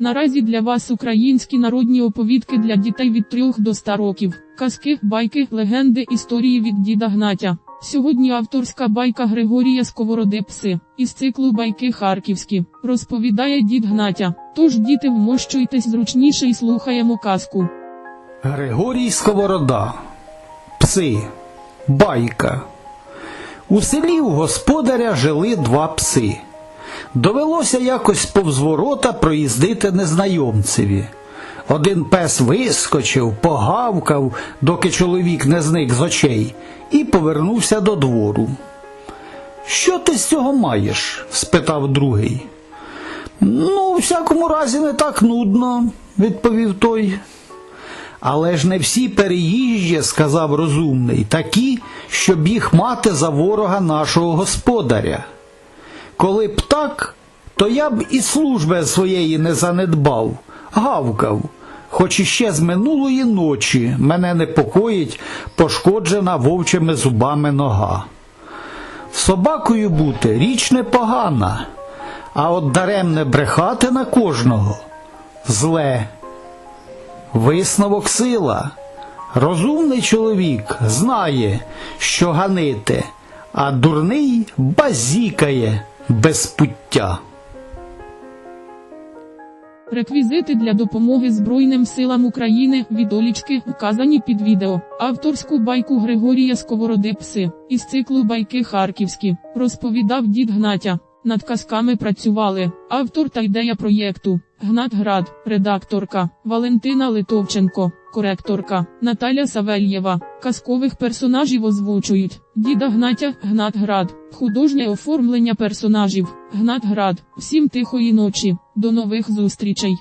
Наразі для вас українські народні оповідки для дітей від 3 до 100 років. Казки, байки, легенди, історії від діда Гнатя. Сьогодні авторська байка Григорія Сковороди Пси із циклу Байки Харківські розповідає дід Гнатя. Тож діти вмощуйтесь зручніше і слухаємо казку. Григорій Сковорода. Пси. Байка. У селі у господаря жили два пси. Довелося якось повз ворота проїздити незнайомцеві. Один пес вискочив, погавкав, доки чоловік не зник з очей, і повернувся до двору. Що ти з цього маєш? спитав другий. Ну, у всякому разі, не так нудно, відповів той. Але ж не всі переїжджі, сказав розумний, такі, щоб їх мати за ворога нашого господаря. Коли б так, то я б і служби своєї не занедбав, гавкав, хоч іще з минулої ночі мене непокоїть пошкоджена вовчими зубами нога. Собакою бути річ непогана, а от даремне брехати на кожного зле. Висновок сила. Розумний чоловік знає, що ганити, а дурний базікає без пуття. Реквізити для допомоги Збройним силам України відолічки вказані під відео. Авторську байку Григорія Сковороди Пси із циклу Байки Харківські розповідав дід Гнатя. Над казками працювали автор та ідея проєкту Гнат Град, редакторка Валентина Литовченко, коректорка Наталя Савельєва. Казкових персонажів озвучують Діда Гнатя, Гнат Град, художнє оформлення персонажів, Гнат Град. Всім тихої ночі. До нових зустрічей.